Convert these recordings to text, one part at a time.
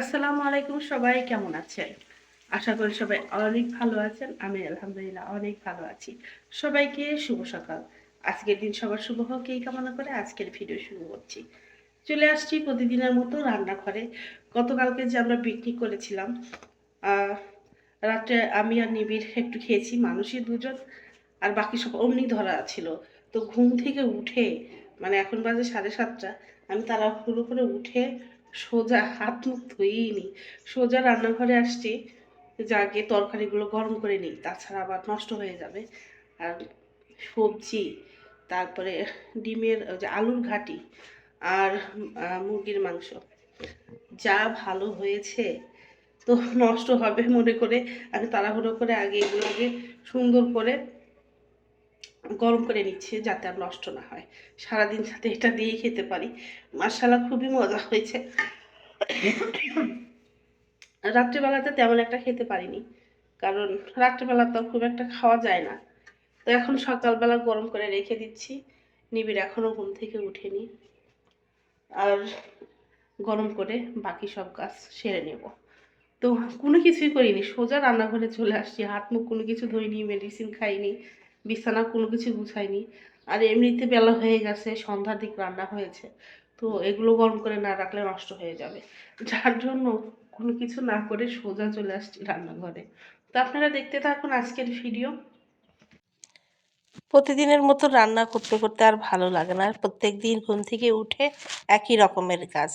আসসালামু আলাইকুম সবাই, কেমন আছেন? আশা করি সবাই অনেক ভালো আছেন, আমি আলহামদুলিল্লাহ অনেক ভালো আছি। সবাইকে শুভ সকাল। আজকের দিন সবার শুভ হোক, এই কামনা করে আজকের ভিডিও শুরু করছি। চলে আসছি প্রতিদিনের মতো রান্নাঘরে। গতকালকে যে আমরা পিকনিক করেছিলাম রাত্রে আমি আর নিবিড় একটু খেয়েছি, মানুষই দুজন, আর বাকি সব অমনি ধরা ছিল। তো ঘুম থেকে উঠে মানে এখন বাজে সাড়ে সাতটা, আমি তারা তাড়াহুড়ো করে উঠে সোজা হাত মুখ ধুয়েই নি। সোজা রান্নাঘরে আসছি যাকে তরকারিগুলো গরম করে নিই, তাছাড়া আবার নষ্ট হয়ে যাবে। আর সবজি, তারপরে ডিমের যে আলুর ঘাটি আর মুরগির মাংস। যা ভালো হয়েছে তো নষ্ট হবে মনে করে। আমি তাড়াহুড়ো করে আগে এগুলোকে সুন্দর করে গরম করে নিচ্ছি যাতে আর নষ্ট না হয়। সারাদিন সাথে এটা দিয়েই খেতে পারি। মার্শাল্লাহ খুবই মজা হয়েছে। রাত্রিবেলাতে তেমন একটা খেতে পারিনি। কারণ রাত্রিবেলা তো খুব একটা খাওয়া যায় না। তো এখন সকালবেলা গরম করে রেখে দিচ্ছি। নিবিড় এখনও ঘুম থেকে উঠেনি। আর গরম করে বাকি সব কাজ সেরে নেব। তো কোনো কিছুই করিনি। সোজা রান্নাঘরে চলে আসছি। হাত মুখ কোনো কিছু ধুইনি, মেডিসিন খাইনি। বিছানা কোনো কিছু গুছাইনি আর এমনিতে বেলা হয়ে গেছে, সন্ধ্যার দিক রান্না হয়েছে। তো এগুলো গরম করে না রাখলে নষ্ট হয়ে যাবে। যার জন্য কোনো কিছু না করে সোজা চলে আসছি রান্নাঘরে। তো আপনারা দেখতে থাকুন আজকের ভিডিও। প্রতিদিনের মতো রান্না করতে করতে আর ভালো লাগে না। প্রত্যেক দিন ঘুম থেকে উঠে একই রকমের কাজ।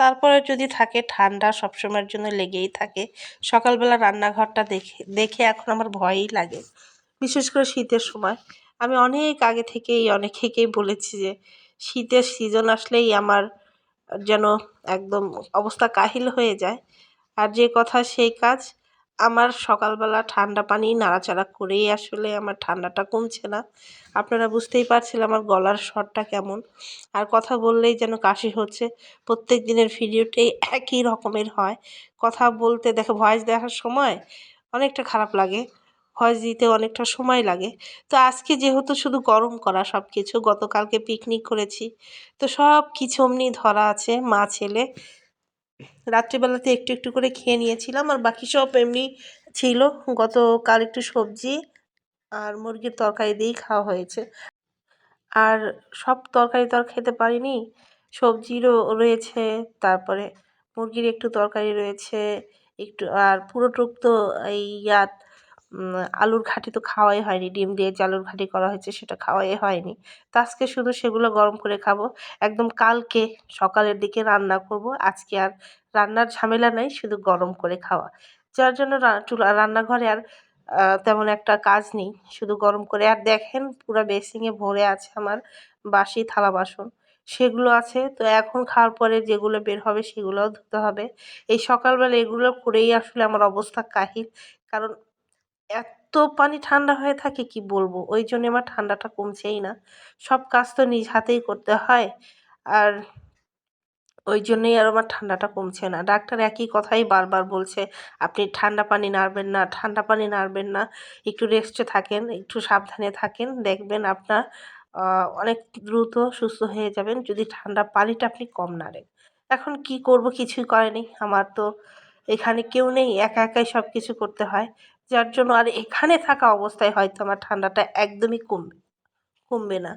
তারপরে যদি থাকে ঠান্ডা সবসময়ের জন্য লেগেই থাকে। সকালবেলা রান্নাঘরটা দেখে দেখে এখন আমার ভয়ই লাগে। বিশেষ করে শীতের সময়। আমি অনেক আগে থেকেই অনেকেই বলেছি যে, শীতের সিজন আসলেই আমার যেন একদম অবস্থা কাহিল হয়ে যায়। আর যে কথা সেই কাজ, আমার সকালবেলা ঠান্ডা পানি নাড়াচাড়া করেই আসলে আমার ঠান্ডাটা কমছে না। আপনারা বুঝতেই পারছেন আমার গলার স্বরটা কেমন। আর কথা বললেই যেন কাশি হচ্ছে। প্রত্যেক দিনের ভিডিওটাই একই রকমের হয়। কথা বলতে দেখে ভয়েস দেখার সময় অনেকটা খারাপ লাগে। ভয়েস দিতে অনেকটা সময় লাগে। তো আজকে যেহেতু শুধু গরম করা সব কিছু গতকালকে পিকনিক করেছি। তো সব কিছু অমনি ধরা আছে মা, ছেলে। রাত্রিবেলাতে একটু একটু করে খেয়ে নিয়েছিলাম আর বাকি সব এমনি ছিল। গতকাল একটু সবজি আর মুরগির তরকারি দিয়েই খাওয়া হয়েছে। আর সব তরকারি তো আর খেতে পারিনি। সবজিরও রয়েছে, তারপরে মুরগির একটু তরকারি রয়েছে, একটু আর পুরোটুক তো এই ইয়াত আলুর ঘাঁটি তো খাওয়াই হয়নি, ডিম দিয়ে যে আলুর ঘাঁটি করা হয়েছে সেটা খাওয়াই হয়নি। তো আজকে শুধু সেগুলো গরম করে খাব। একদম কালকে সকালের দিকে রান্না করব। আজকে আর রান্নার ঝামেলা নাই, শুধু গরম করে খাওয়া। যার জন্য চুলা, রান্নাঘরে আর তেমন একটা কাজ নেই। শুধু গরম করে, আর দেখেন পুরো বেসিংয়ে ভরে আছে আমার বাসি থালা বাসন। সেগুলো আছে, তো এখন খাওয়ার পরে যেগুলো বের হবে সেগুলোও ধুতে হবে। এই সকালবেলা এগুলো করেই আসলে আমার অবস্থা কাহিল। কারণ এত পানি ঠান্ডা হয়ে থাকে কি বলব? ওই জন্য আমার ঠান্ডাটা কমছেই না। সব কাজ তো নিজ হাতেই করতে হয়। আর ওই জন্যই আর আমার ঠান্ডাটা কমছে না। ডাক্তার একই কথাই বারবার বলছে, আপনি ঠান্ডা পানি নাড়বেন না, ঠান্ডা পানি নাড়বেন না। একটু রেস্টে থাকেন, একটু সাবধানে থাকেন। দেখবেন আপনার অনেক দ্রুত সুস্থ হয়ে যাবেন। যদি ঠান্ডা পানিটা আপনি কম নাড়েন। এখন কি করব? কিছুই করেনি আমার তো এখানে কেউ নেই, একা একাই সব কিছু করতে হয়। যার জন্য আর এখানে থাকা অবস্থায় হয়তো আমার ঠান্ডাটা একদমই কমবে কমবে না।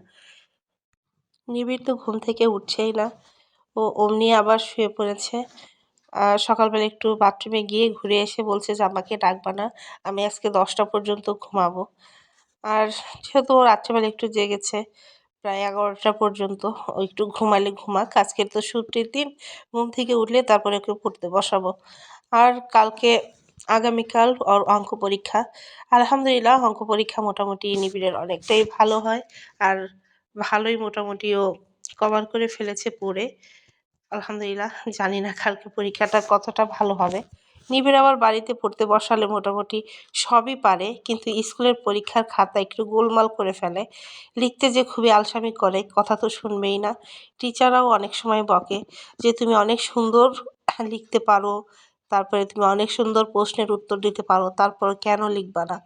নিবিড় তো ঘুম থেকে উঠছেই না। ও অমনি আবার শুয়ে পড়েছে। আর সকালবেলা একটু বাথরুমে গিয়ে ঘুরে এসে বলছে যে, আমাকে ডাকবা না, আমি আজকে দশটা পর্যন্ত ঘুমাবো। আর যেহেতু ও রাত্রেবেলা একটু জেগেছে প্রায় এগারোটা পর্যন্ত একটু ঘুমালে ঘুমাক। আজকের তো ছুটির দিন, ঘুম থেকে উঠলে তারপরে ওকে পড়তে বসাবো। আর কালকে আগামীকাল ওর অঙ্ক পরীক্ষা। আলহামদুলিল্লাহ অঙ্ক পরীক্ষা মোটামুটি নিবিড়ের অনেকটাই ভালো হয়। আর ভালোই মোটামুটি ও কভার করে ফেলেছে পড়ে। আলহামদুলিল্লাহ জানি না কালকে পরীক্ষাটা কতটা ভালো হবে। নিবিড় আবার বাড়িতে পড়তে বসালে মোটামুটি সবই পারে, কিন্তু স্কুলের পরীক্ষার খাতা একটু গোলমাল করে ফেলে। লিখতে যে খুবই আলসামি করে, কথা তো শুনবেই না। টিচাররাও অনেক সময় বকে যে, তুমি অনেক সুন্দর লিখতে পারো, তারপরে তুমি অনেক সুন্দর প্রশ্নের উত্তর দিতে পারো তারপর কেন লিখবা না?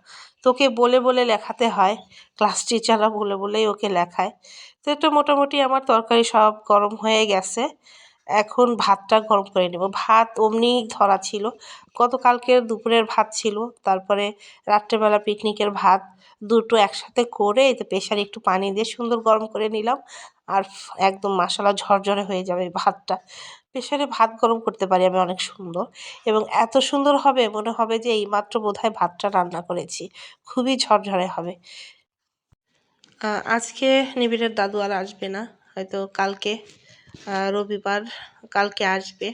তোকে বলে বলে লেখাতে হয়, ক্লাস টিচাররা বলে বলেই ওকে লেখায়। তো এটা মোটামুটি আমার তরকারি সব গরম হয়ে গেছে। এখন ভাতটা গরম করে নেব। ভাত অমনি ধরা ছিল। গতকালকের দুপুরের ভাত ছিল। তারপরে রাত্রেবেলা পিকনিকের ভাত দুটো একসাথে করে এতে প্রেশারে একটু পানি দিয়ে সুন্দর গরম করে নিলাম। আর একদম মশলা ঝরঝরে হয়ে যাবে ভাতটা। প্রেশারে ভাত গরম করতে পারি আমি অনেক সুন্দর। এবং এত সুন্দর হবে মনে হবে যে এইমাত্র বোধহয় ভাতটা রান্না করেছি। খুবই ঝরঝরে হবে। আজকে নিবিড়ের দাদু আর আসবে না। হয়তো কালকে রবিবার কালকে আসবে।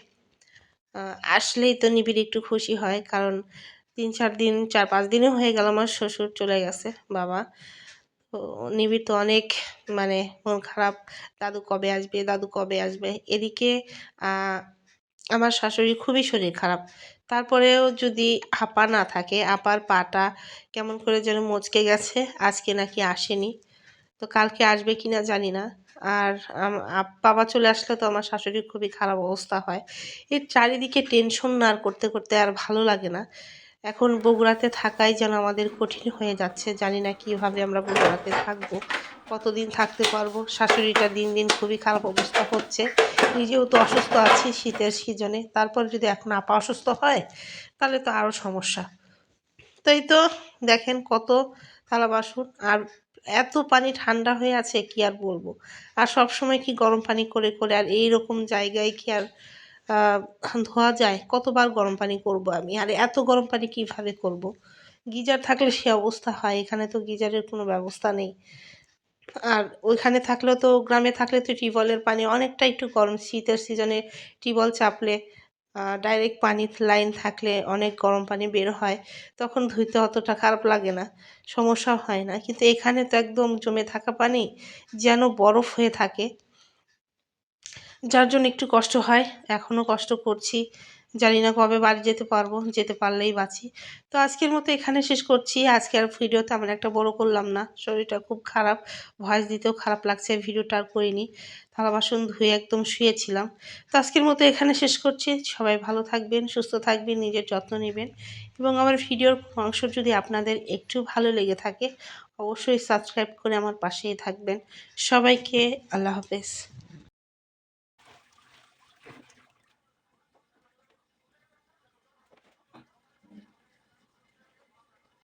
আসলেই তো নিবিড় একটু খুশি হয়, কারণ তিন চার দিন, চার পাঁচ দিনও হয়ে গেল আমার শ্বশুর চলে গেছে, বাবা। নিবিড় তো অনেক মানে মন খারাপ, দাদু কবে আসবে, দাদু কবে আসবে? এদিকে আমার শাশুড়ি খুবই শরীর খারাপ। তারপরেও যদি আপা না থাকে, আপার পাটা কেমন করে যেন মচকে গেছে, আজকে নাকি আসেনি। তো কালকে আসবে কিনা জানি না। আর বাবা চলে আসলে তো আমার শাশুড়ির খুবই খারাপ অবস্থা হয়। এই চারিদিকে টেনশন না আর করতে করতে আর ভালো লাগে না। এখন বগুড়াতে থাকাই যেন আমাদের কঠিন হয়ে যাচ্ছে। জানি না কীভাবে আমরা বগুড়াতে থাকব, কতদিন থাকতে পারব? শাশুড়িটা দিন দিন খুবই খারাপ অবস্থা হচ্ছে। নিজেও তো অসুস্থ আছি শীতের সিজনে তারপর যদি এখন আপা অসুস্থ হয়, তাহলে তো আরও সমস্যা। তাই তো দেখেন কত থালা বাসন। আর এত পানি ঠান্ডা হয়ে আছে, কি আর বলব? আর সব সময় কি গরম পানি করে করে আর এই রকম জায়গায় কি আর ধোয়া যায়? কতবার গরম পানি করব আমি? আর এত গরম পানি কীভাবে করব? গিজার থাকলে সে অবস্থা হয়, এখানে তো গিজারের কোনো ব্যবস্থা নেই। আর ওইখানে থাকলেও তো, গ্রামে থাকলে তো টিউবওয়েলের পানি অনেকটা একটু গরম, শীতের সিজনে টিউবওয়েল চাপলে ডাইরেক্ট পানি লাইন থাকলে অনেক গরম পানি বের হয়, তখন ধুইতে অতটা খারাপ লাগে না সমস্যা হয় না। কিন্তু এখানে তো একদম জমে থাকা পানি যেন বরফ হয়ে থাকে, যার জন্য একটু কষ্ট হয় এখনও কষ্ট করছি। জানি না কবে বাড়ি যেতে পারব, যেতে পারলেই বাঁচি। তো আজকের মতো এখানে শেষ করছি। আজকে আর ভিডিও তেমন একটা বড় করলাম না, শরীরটা খুব খারাপ ভয়েস দিতেও খারাপ লাগছে ভিডিওটা আর করিনি। থালা বাসন ধুয়ে একদম শুয়েছিলাম। তো আজকের মতো এখানে শেষ করছি। সবাই ভালো থাকবেন, সুস্থ থাকবেন, নিজের যত্ন নেবেন এবং আমার ভিডিওর অংশ যদি আপনাদের একটু ভালো লেগে থাকে, অবশ্যই সাবস্ক্রাইব করে আমার পাশেই থাকবেন। সবাইকে আল্লাহ হাফেজ।